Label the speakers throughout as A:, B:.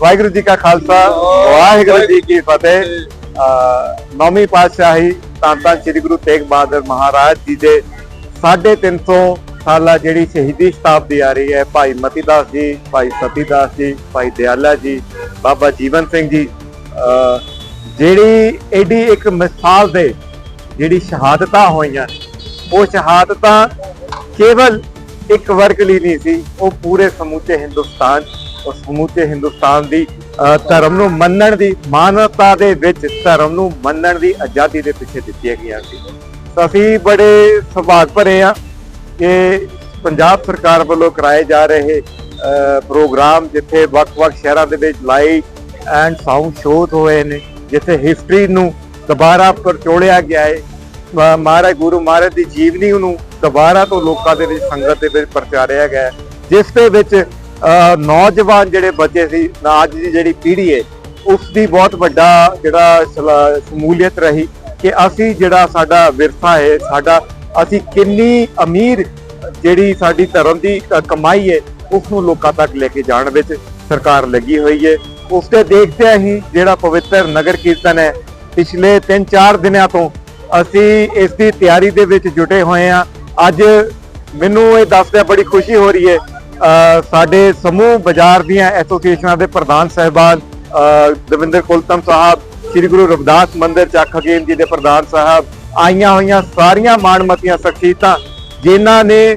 A: ਵਾਹਿਗੁਰੂ ਜੀ ਕਾ ਖਾਲਸਾ, ਵਾਹਿਗੁਰੂ ਜੀ ਕੀ ਫਤਿਹ। ਅਹ ਨੌਵੀਂ ਪਾਤਸ਼ਾਹੀ ਧੰਨ ਧੰਨ ਸ੍ਰੀ ਗੁਰੂ ਤੇਗ ਬਹਾਦਰ ਮਹਾਰਾਜ ਜੀ ਦੇ 350 ਸਾਲਾ ਜਿਹੜੀ ਸ਼ਹੀਦੀ ਸ਼ਤਾਬਦੀ ਆ ਰਹੀ ਹੈ, ਭਾਈ ਮਤੀਦਾਸ ਜੀ, ਭਾਈ ਸਤੀਦਾਸ ਜੀ, ਭਾਈ ਦਿਆਲਾ ਜੀ, ਬਾਬਾ ਜੀਵਨ ਸਿੰਘ ਜੀ। ਅਹ ਜਿਹੜੀ ਐਡੀ ਇੱਕ ਮਿਸਾਲ ਦੇ ਜਿਹੜੀ ਸ਼ਹਾਦਤਾਂ ਹੋਈਆਂ, ਉਹ ਸ਼ਹਾਦਤਾਂ ਕੇਵਲ ਇੱਕ ਵਰਗ ਲਈ ਨਹੀਂ ਸੀ, ਉਹ ਪੂਰੇ ਸਮੁੱਚੇ ਹਿੰਦੁਸਤਾਨ ਉਹ ਸਮੁੱਚੇ ਹਿੰਦੁਸਤਾਨ ਦੀ ਧਰਮ ਨੂੰ ਮੰਨਣ ਦੀ, ਮਾਨਵਤਾ ਦੇ ਵਿੱਚ ਧਰਮ ਨੂੰ ਮੰਨਣ ਦੀ ਆਜ਼ਾਦੀ ਦੇ ਪਿੱਛੇ ਦਿੱਤੀਆਂ ਗਈਆਂ ਸੀ। ਅਸੀਂ ਬੜੇ ਸੁਭਾਗ ਭਰੇ ਆ ਕਿ ਪੰਜਾਬ ਸਰਕਾਰ ਵੱਲੋਂ ਕਰਾਏ ਜਾ ਰਹੇ ਪ੍ਰੋਗਰਾਮ ਜਿੱਥੇ ਵੱਖ-ਵੱਖ ਸ਼ਹਿਰਾਂ ਦੇ ਵਿੱਚ ਲਾਈਟ ਐਂਡ ਸਾਊਂਡ ਸ਼ੋਅ ਹੋਏ ਨੇ, ਜਿੱਥੇ ਹਿਸਟਰੀ ਨੂੰ ਦੁਬਾਰਾ ਪਰਚੋੜਿਆ ਗਿਆ ਹੈ ਮਹਾਰਾਜ, ਗੁਰੂ ਮਹਾਰਾਜ ਦੀ ਜੀਵਨੀ ਨੂੰ ਦੁਬਾਰਾ ਤੋਂ ਲੋਕਾਂ ਦੇ ਵਿੱਚ ਸੰਗਤ ਦੇ ਵਿੱਚ ਪ੍ਰਚਾਰਿਆ ਗਿਆ। ਜਿਸ ਦੇ ਵਿੱਚ ਨੌਜਵਾਨ ਜਿਹੜੇ ਬੱਚੇ ਸੀ ਅੱਜ ਦੀ ਜਿਹੜੀ ਪੀੜ੍ਹੀ ਹੈ ਉਸ ਦੀ ਬਹੁਤ ਵੱਡਾ ਜਿਹੜਾ ਸ਼ਮੂਲੀਅਤ ਰਹੀ ਕਿ ਅਸੀਂ ਜਿਹੜਾ ਸਾਡਾ ਵਿਰਸਾ ਹੈ ਸਾਡਾ ਅਸੀਂ ਕਿੰਨੀ ਅਮੀਰ ਜਿਹੜੀ ਸਾਡੀ ਧਰਮ ਦੀ ਕਮਾਈ ਹੈ ਉਸ ਨੂੰ ਲੋਕਾਂ ਤੱਕ ਲੈ ਕੇ ਜਾਣ ਵਿੱਚ ਸਰਕਾਰ ਲੱਗੀ ਹੋਈ ਹੈ ਉਸ ਤੇ ਦੇਖਦਿਆਂ ਹੀ ਜਿਹੜਾ ਪਵਿੱਤਰ ਨਗਰ ਕੀਰਤਨ ਹੈ, ਪਿਛਲੇ 3-4 ਦਿਨਾਂ ਤੋਂ ਅਸੀਂ ਇਸ ਦੀ ਤਿਆਰੀ ਦੇ ਵਿੱਚ ਜੁਟੇ ਹੋਏ ਹਾਂ। ਅੱਜ ਮੈਨੂੰ ਇਹ ਦੱਸਦਿਆਂ ਬੜੀ ਖੁਸ਼ੀ ਹੋ ਰਹੀ ਹੈ ਸਾਡੇ ਸਮੂਹ ਬਾਜ਼ਾਰ ਦੀਆਂ ਐਸੋਸੀਏਸ਼ਨਾਂ ਦੇ ਪ੍ਰਧਾਨ ਸਹਿਬਾਨ ਦਵਿੰਦਰ ਕੁਲਤਮ ਸਾਹਿਬ, ਸ੍ਰੀ ਗੁਰੂ ਰਵਿਦਾਸ ਮੰਦਿਰ ਚੱਕ ਹਕੀਮ ਜੀ ਦੇ ਪ੍ਰਧਾਨ ਸਾਹਿਬ, ਆਈਆਂ ਹੋਈਆਂ ਸਾਰੀਆਂ ਮਾਣਮਤੀਆਂ ਸ਼ਖਸੀਅਤਾਂ ਜਿਨ੍ਹਾਂ ਨੇ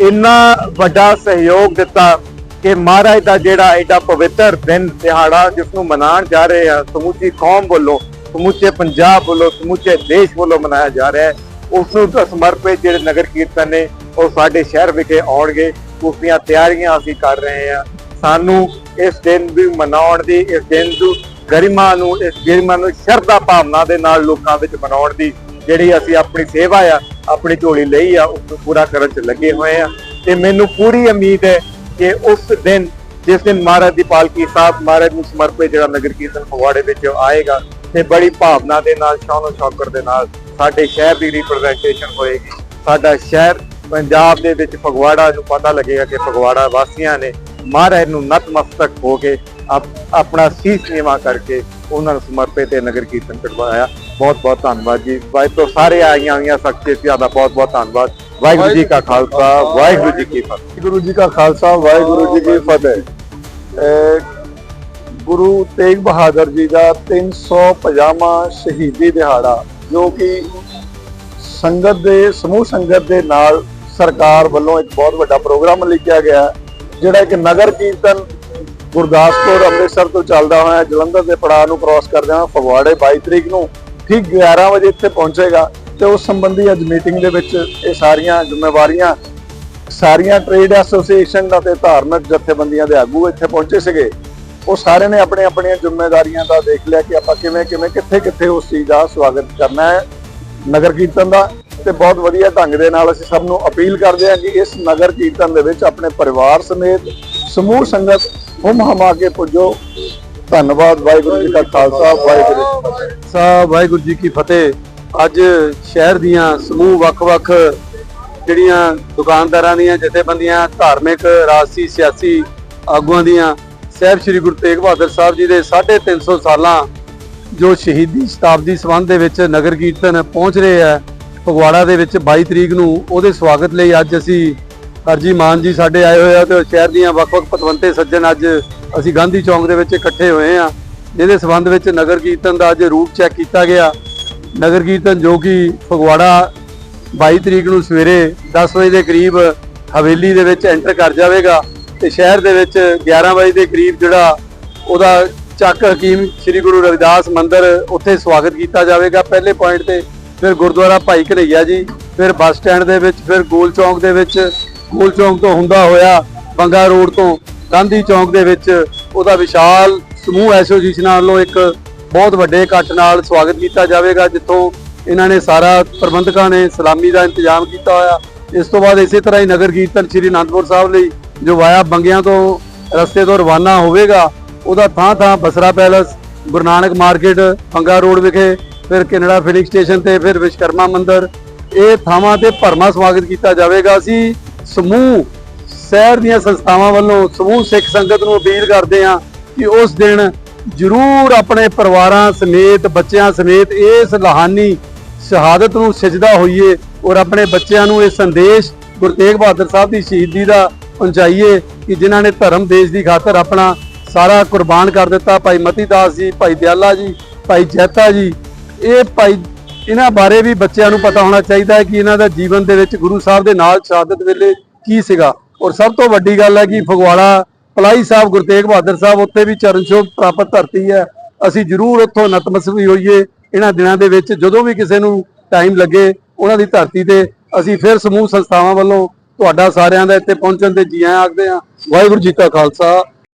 A: ਇੰਨਾ ਵੱਡਾ ਸਹਿਯੋਗ ਦਿੱਤਾ ਕਿ ਮਹਾਰਾਜ ਦਾ ਜਿਹੜਾ ਐਡਾ ਪਵਿੱਤਰ ਦਿਨ ਦਿਹਾੜਾ ਜਿਸ ਨੂੰ ਮਨਾਉਣ ਜਾ ਰਹੇ ਆ, ਸਮੁੱਚੀ ਕੌਮ ਵੱਲੋਂ, ਸਮੁੱਚੇ ਪੰਜਾਬ ਵੱਲੋਂ, ਸਮੁੱਚੇ ਦੇਸ਼ ਵੱਲੋਂ ਮਨਾਇਆ ਜਾ ਰਿਹਾ ਹੈ, ਉਸ ਨੂੰ ਸਮਰਪਿਤ ਜਿਹੜੇ ਨਗਰ ਕੀਰਤਨ ਨੇ, ਉਹ ਸਾਡੇ ਸ਼ਹਿਰ ਵਿਖੇ ਆਉਣਗੇ। ਉਸ ਦੀਆਂ ਤਿਆਰੀਆਂ ਅਸੀਂ ਕਰ ਰਹੇ ਹਾਂ। ਸਾਨੂੰ ਇਸ ਦਿਨ ਵੀ ਮਨਾਉਣ ਦੀ, ਇਸ ਦਿਨ ਨੂੰ ਗਰਿਮਾ ਨੂੰ, ਇਸ ਗਰਿਮਾ ਨੂੰ ਸ਼ਰਧਾ ਭਾਵਨਾ ਦੇ ਨਾਲ ਲੋਕਾਂ ਵਿੱਚ ਮਨਾਉਣ ਦੀ ਜਿਹੜੀ ਅਸੀਂ ਆਪਣੀ ਸੇਵਾ ਆ, ਆਪਣੀ ਝੋਲੀ ਲਈ ਆ, ਉਸ ਨੂੰ ਪੂਰਾ ਕਰਨ ਚ ਲੱਗੇ ਹੋਏ ਆ। ਤੇ ਮੈਨੂੰ ਪੂਰੀ ਉਮੀਦ ਹੈ ਕਿ ਉਸ ਦਿਨ, ਜਿਸ ਦਿਨ ਮਹਾਰਾਜ ਦੀ ਪਾਲਕੀ ਸਾਹਿਬ, ਮਹਾਰਾਜ ਨੂੰ ਸਮਰਪਿਤ ਜਿਹੜਾ ਨਗਰ ਕੀਰਤਨ ਫਗਵਾੜੇ ਵਿੱਚ ਆਏਗਾ, ਤੇ ਬੜੀ ਭਾਵਨਾ ਦੇ ਨਾਲ ਸ਼ਾਨੋ ਸ਼ੌਕਰ ਦੇ ਨਾਲ ਸਾਡੇ ਸ਼ਹਿਰ ਦੀ ਰਿਪਰੈਜ਼ੈਂਟੇਸ਼ਨ ਹੋਏਗੀ। ਸਾਡਾ ਸ਼ਹਿਰ ਪੰਜਾਬ ਦੇ ਵਿੱਚ ਫਗਵਾੜਾ ਨੂੰ ਪਤਾ ਲੱਗੇਗਾ ਕਿ ਫਗਵਾੜਾ ਵਾਸੀਆਂ ਨੇ ਮਹਾਰਾਜ ਨੂੰ ਨਤਮਸਤਕ ਹੋ ਕੇ ਆਪਣਾ ਸੀਸ ਨੀਵਾ ਕਰਕੇ ਉਹਨਾਂ ਨੂੰ ਸਮਰਪਿਤ ਇਹ ਨਗਰ ਕੀਰਤਨ ਕਰਵਾਇਆ। ਬਹੁਤ ਬਹੁਤ ਧੰਨਵਾਦ ਜੀ। ਵਾਹਿਗੁਰੂ ਸਾਰੇ ਆਈਆਂ ਹੋਈਆਂ ਸਖਤੀਆਂ ਦਾ ਬਹੁਤ ਬਹੁਤ ਧੰਨਵਾਦ। ਵਾਹਿਗੁਰੂ ਜੀ ਕਾ ਖਾਲਸਾ, ਵਾਹਿਗੁਰੂ ਜੀ ਕੀ ਫਤਿਹ।
B: ਵਾਹਿਗੁਰੂ ਜੀ ਕਾ ਖਾਲਸਾ, ਵਾਹਿਗੁਰੂ ਜੀ ਕੀ ਫਤਿਹ। ਅਹ ਗੁਰੂ ਤੇਗ ਬਹਾਦਰ ਜੀ ਦਾ 350ਵਾਂ ਸ਼ਹੀਦੀ ਦਿਹਾੜਾ, ਜੋ ਕਿ ਸੰਗਤ ਦੇ, ਸਮੂਹ ਸੰਗਤ ਦੇ ਨਾਲ ਸਰਕਾਰ ਵੱਲੋਂ ਇੱਕ ਬਹੁਤ ਵੱਡਾ ਪ੍ਰੋਗਰਾਮ ਲਿਖਿਆ ਗਿਆ ਜਿਹੜਾ ਇੱਕ ਨਗਰ ਕੀਰਤਨ ਗੁਰਦਾਸਪੁਰ ਅੰਮ੍ਰਿਤਸਰ ਤੋਂ ਚੱਲਦਾ ਹੋਇਆ ਜਲੰਧਰ ਦੇ ਪੜਾਅ ਨੂੰ ਕ੍ਰਾਸ ਕਰਦੇ ਹੋਇਆ ਫਗਵਾੜੇ 22 ਤਰੀਕ ਨੂੰ ਠੀਕ 11 ਵਜੇ ਇੱਥੇ ਪਹੁੰਚੇਗਾ ਤੇ ਉਸ ਸੰਬੰਧੀ ਅੱਜ ਮੀਟਿੰਗ ਦੇ ਵਿੱਚ ਇਹ ਸਾਰੀਆਂ ਜ਼ਿੰਮੇਵਾਰੀਆਂ, ਸਾਰੀਆਂ ਟ੍ਰੇਡ ਐਸੋਸੀਏਸ਼ਨ ਅਤੇ ਧਾਰਮਿਕ ਜਥੇਬੰਦੀਆਂ ਦੇ ਆਗੂ ਇੱਥੇ ਪਹੁੰਚੇ ਸੀਗੇ। ਉਹ ਸਾਰੇ ਨੇ ਆਪਣੇ ਆਪਣੀਆਂ ਜ਼ਿੰਮੇਵਾਰੀਆਂ ਦਾ ਦੇਖ ਲਿਆ ਕਿ ਆਪਾਂ ਕਿਵੇਂ ਕਿਵੇਂ ਕਿੱਥੇ ਕਿੱਥੇ ਉਸ ਚੀਜ਼ ਦਾ ਸਵਾਗਤ ਕਰਨਾ ਹੈ ਨਗਰ ਕੀਰਤਨ ਦਾ। ਤੇ ਬਹੁਤ ਵਧੀਆ ਢੰਗ ਦੇ ਨਾਲ ਅਸੀਂ ਸਭ ਨੂੰ ਅਪੀਲ ਕਰਦੇ ਹਾਂ ਕਿ ਇਸ ਨਗਰ ਕੀਰਤਨ ਦੇ ਵਿੱਚ ਆਪਣੇ ਪਰਿਵਾਰ ਸਮੇਤ ਸਮੂਹ ਸੰਗਤ ਹਮ ਹਮਾ ਕੇ ਪੁੱਜੋ। ਧੰਨਵਾਦ, ਵਾਹਿਗੁਰੂ ਜੀ ਕਾ ਖਾਲਸਾ, ਵਾਹਿਗੁਰੂ
C: ਸਾਹਿਬ ਵਾਹਿਗੁਰੂ ਜੀ ਕੀ ਫਤਿਹ। ਅੱਜ ਸ਼ਹਿਰ ਦੀਆਂ ਸਮੂਹ ਵੱਖ-ਵੱਖ ਜਿਹੜੀਆਂ ਦੁਕਾਨਦਾਰਾਂ ਦੀਆਂ ਜਥੇਬੰਦੀਆਂ, ਧਾਰਮਿਕ, ਰਾਜਸੀ, ਸਿਆਸੀ ਆਗੂਆਂ ਦੀਆਂ, ਸਾਹਿਬ ਸ੍ਰੀ ਗੁਰੂ ਤੇਗ ਬਹਾਦਰ ਸਾਹਿਬ ਜੀ ਦੇ 350 ਸਾਲਾਂ ਜੋ ਸ਼ਹੀਦੀ ਸ਼ਤਾਬਦੀ ਸੰਬੰਧ ਦੇ ਵਿੱਚ ਨਗਰ ਕੀਰਤਨ ਪਹੁੰਚ ਰਹੇ ਹੈ ਫਗਵਾੜਾ ਦੇ ਵਿੱਚ 22 ਤਰੀਕ ਨੂੰ ਉਹਦੇ ਸਵਾਗਤ ਲਈ ਅੱਜ ਅਸੀਂ ਹਰਜੀ ਮਾਨ ਜੀ ਸਾਡੇ ਆਏ ਹੋਏ ਆ ਤੇ ਸ਼ਹਿਰ ਦੀਆਂ ਵੱਖ-ਵੱਖ ਪਤਵੰਤੇ ਸੱਜਣ ਅੱਜ ਅਸੀਂ ਗਾਂਧੀ ਚੌਂਕ ਦੇ ਵਿੱਚ ਇਕੱਠੇ ਹੋਏ ਆ। ਜਿਹਦੇ ਸੰਬੰਧ ਵਿੱਚ ਨਗਰ ਕੀਰਤਨ ਦਾ ਅੱਜ ਰੂਪ ਚੈੱਕ ਕੀਤਾ ਗਿਆ। ਨਗਰ ਕੀਰਤਨ ਜੋ ਕਿ ਫਗਵਾੜਾ 22 ਤਰੀਕ ਨੂੰ ਸਵੇਰੇ 10 ਵਜੇ ਦੇ ਕਰੀਬ ਹਵੇਲੀ ਦੇ ਵਿੱਚ ਐਂਟਰ ਕਰ ਜਾਵੇਗਾ ਤੇ ਸ਼ਹਿਰ ਦੇ ਵਿੱਚ 11 ਵਜੇ ਦੇ ਕਰੀਬ ਜਿਹੜਾ ਉਹਦਾ ਚੱਕ ਹਕੀਮ ਸ੍ਰੀ ਗੁਰੂ ਰਵਿਦਾਸ ਮੰਦਿਰ ਉੱਥੇ ਸਵਾਗਤ ਕੀਤਾ ਜਾਵੇਗਾ। ਪਹਿਲੇ ਪੁਆਇੰਟ ਤੇ ਫਿਰ ਗੁਰਦੁਆਰਾ ਭਾਈ ਘਰਈਆ ਜੀ, ਫਿਰ ਬੱਸ ਸਟੈਂਡ ਦੇ ਵਿੱਚ, ਫਿਰ ਗੋਲ ਚੌਂਕ ਦੇ ਵਿੱਚ। ਗੋਲ ਚੌਂਕ ਤੋਂ ਹੁੰਦਾ ਹੋਇਆ ਬੰਗਾ ਰੋਡ ਤੋਂ ਗਾਂਧੀ ਚੌਂਕ ਦੇ ਵਿੱਚ ਉਹਦਾ ਵਿਸ਼ਾਲ ਸਮੂਹ ਐਸੋਸੀਏਸ਼ਨਾਂ ਵੱਲੋਂ ਇੱਕ ਬਹੁਤ ਵੱਡੇ ਇਕੱਠ ਨਾਲ ਸਵਾਗਤ ਕੀਤਾ ਜਾਵੇਗਾ, ਜਿੱਥੋਂ ਇਹਨਾਂ ਨੇ ਸਾਰਾ ਪ੍ਰਬੰਧਕਾਂ ਨੇ ਸਲਾਮੀ ਦਾ ਇੰਤਜ਼ਾਮ ਕੀਤਾ ਹੋਇਆ। ਇਸ ਤੋਂ ਬਾਅਦ ਇਸੇ ਤਰ੍ਹਾਂ ਹੀ ਨਗਰ ਕੀਰਤਨ ਸ੍ਰੀ ਅਨੰਦਪੁਰ ਸਾਹਿਬ ਲਈ ਜੋ ਵਾਇਆ ਬੰਗਿਆਂ ਤੋਂ ਰਸਤੇ ਤੋਂ ਰਵਾਨਾ ਹੋਵੇਗਾ, ਉਹਦਾ ਥਾਂ ਥਾਂ Basra palace, Guru Nanak market, Banga road ਵਿਖੇ ਫਿਰ ਕੈਨੇਡਾ ਫਿਲਿੰਗ ਸਟੇਸ਼ਨ ਤੇ ਫਿਰ ਵਿਸ਼ਕਰਮਾ ਮੰਦਿਰ, ਇਹ ਥਾਵਾਂ ਤੇ ਭਰਮਾ ਸਵਾਗਤ ਕੀਤਾ ਜਾਵੇਗਾ। ਅਸੀਂ ਸਮੂਹ, ਸ਼ਹਿਰ ਦੀਆਂ ਸੰਸਥਾਵਾਂ ਵੱਲੋਂ ਸਮੂਹ ਸਿੱਖ ਸੰਗਤ ਨੂੰ ਅਪੀਲ ਕਰਦੇ ਹਾਂ ਕਿ ਉਸ ਦਿਨ ਜ਼ਰੂਰ ਆਪਣੇ ਪਰਿਵਾਰਾਂ ਸਮੇਤ, ਬੱਚਿਆਂ ਸਮੇਤ ਇਸ ਲਾਹਾਨੀ ਸ਼ਹਾਦਤ ਨੂੰ ਸਜਦਾ ਹੋਈਏ ਔਰ ਆਪਣੇ ਬੱਚਿਆਂ ਨੂੰ ਇਹ ਸੰਦੇਸ਼ ਗੁਰੂ ਤੇਗ ਬਹਾਦਰ ਸਾਹਿਬ ਦੀ ਸ਼ਹੀਦੀ ਦਾ ਪਹੁੰਚਾਈਏ ਕਿ ਜਿਨ੍ਹਾਂ ਨੇ ਧਰਮ ਦੇਸ਼ ਦੀ ਖਾਤਰ ਆਪਣਾ ਸਾਰਾ ਕੁਰਬਾਨ ਕਰ ਦਿੱਤਾ। ਭਾਈ ਮਤੀ ਦਾਸ ਜੀ, ਭਾਈ ਦਿਆਲਾ ਜੀ, ਭਾਈ ਜੈਤਾ ਜੀ ਇਹ ਭਾਈ, ਇਹਨਾਂ ਬਾਰੇ ਵੀ ਬੱਚਿਆਂ ਨੂੰ ਪਤਾ ਹੋਣਾ ਚਾਹੀਦਾ ਹੈ ਕਿ ਇਹਨਾਂ ਦਾ ਜੀਵਨ ਦੇ ਵਿੱਚ ਗੁਰੂ ਸਾਹਿਬ ਦੇ ਨਾਲ ਸ਼ਹਾਦਤ ਵੇਲੇ ਕੀ ਸੀਗਾ। ਔਰ ਸਭ ਤੋਂ ਵੱਡੀ ਗੱਲ ਹੈ ਕਿ ਫਗਵਾੜਾ ਪਲਾਈ ਸਾਹਿਬ ਗੁਰੂ ਤੇਗ ਬਹਾਦਰ ਸਾਹਿਬ, ਉੱਥੇ ਵੀ ਚਰਨ ਛੋਹ ਪ੍ਰਾਪਤ ਧਰਤੀ ਹੈ। ਅਸੀਂ ਜ਼ਰੂਰ ਉੱਥੋਂ ਨਤਮਸਤਕ ਹੋਈਏ। ਇਹਨਾਂ ਦਿਨਾਂ ਦੇ ਵਿੱਚ ਜਦੋਂ ਵੀ ਕਿਸੇ ਨੂੰ ਟਾਈਮ ਲੱਗੇ, ਉਹਨਾਂ ਦੀ ਧਰਤੀ ਤੇ ਅਸੀਂ ਫਿਰ ਸਮੂਹ ਸੰਸਥਾਵਾਂ ਵੱਲੋਂ ਤੁਹਾਡਾ ਸਾਰਿਆਂ ਦਾ ਇੱਥੇ ਪਹੁੰਚਣ ਤੇ ਜੀ ਆਇਆਂ ਆਖਦੇ ਹਾਂ। ਵਾਹਿਗੁਰੂ ਜੀ ਕਾ ਖਾਲਸਾ।